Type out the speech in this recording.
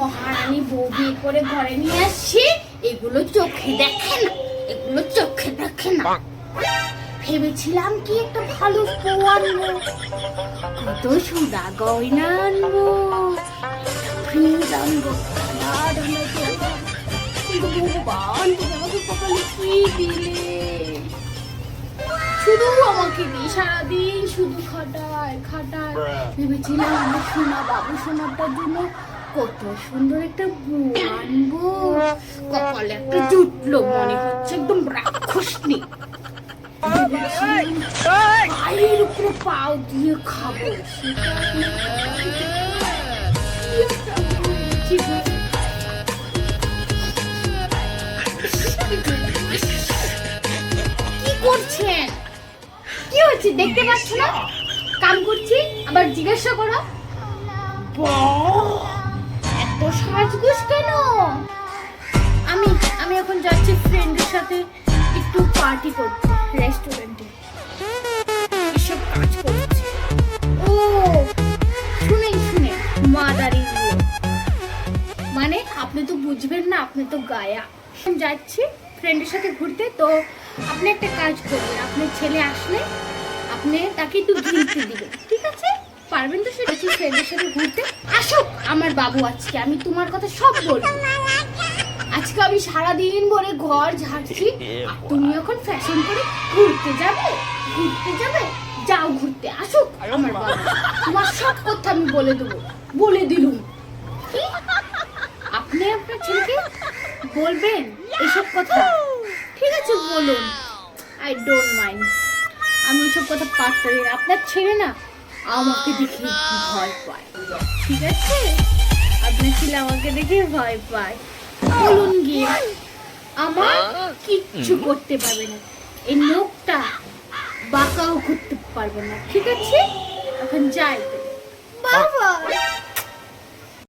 মহারানী বউ বিয়ে করে ঘরে নিয়ে আসছি, এগুলো চোখে দেখে না, এগুলো চোখে দেখে না। ভেবেছিলাম কি একটা ভালো বউ কত সুদা গয়না আনব ফ্রিজ আনব কি দিলে? শুধু আমাকে দিয়ে সারাদিন শুধু খাটায় খাটায়। ভেবেছিলাম আমার সোনা বাবু সোনাটার জন্য কত সুন্দর একটা বউ আনব। কপালে একটা জুটলো মনে হচ্ছে একদম রাক্ষসনি পায়ের উপরে পাও দিয়ে খাব সেটা কি হচ্ছে? দেখতে পাচ্ছ না? কাম করছি, আবার জিজ্ঞাসা করো। এত সাজগুজ কেন? আমি আমি এখন যাচ্ছি ফ্রেন্ডের সাথে একটু পার্টি করতে রেস্টুরেন্টে ও শুনেন শুনেন মাদারি মানে আপনি তো বুঝবেন না, আপনি তো গায়া। যাচ্ছি ফ্রেন্ডের সাথে ঘুরতে, তো আপনি একটা কাজ করবেন। আপনার ছেলে আসলে আপনি তাকে একটু ঘুরতে দিবেন, ঠিক আছে? পারবেন তো সেটা ফ্রেন্ডের সাথে ঘুরতে? আসুক, আমার বাবু আজকে, আমি তোমার কথা সব বলব। আজকে আমি সারাদিন ভরে ঘর ঝাড়ছি, আর তুমি এখন ফ্যাশন করে ঘুরতে যাবে ঘুরতে যাবে, যাও ঘুরতে, আসুক, আমার বাবা। তোমার সব কথা আমি বলে দেবো, বলে দিলুম? আপনি আপনার ছেলেকে বলবেন এসব কথা? ঠিক আছে, বলুন। আই ডোন্ট মাইন্ড আমি এসব কথা পারতে না। আপনার ছেলে না আমাকে দেখে ভয় পায়, ঠিক আছে? আপনার ছেলে আমাকে দেখে ভয় পায়। বলুন গিয়ে, আমার কিচ্ছু করতে পারবে না। এই নোকটা বাঁকাও করতে পারবে না, ঠিক আছে? এখন যাই। বাবা!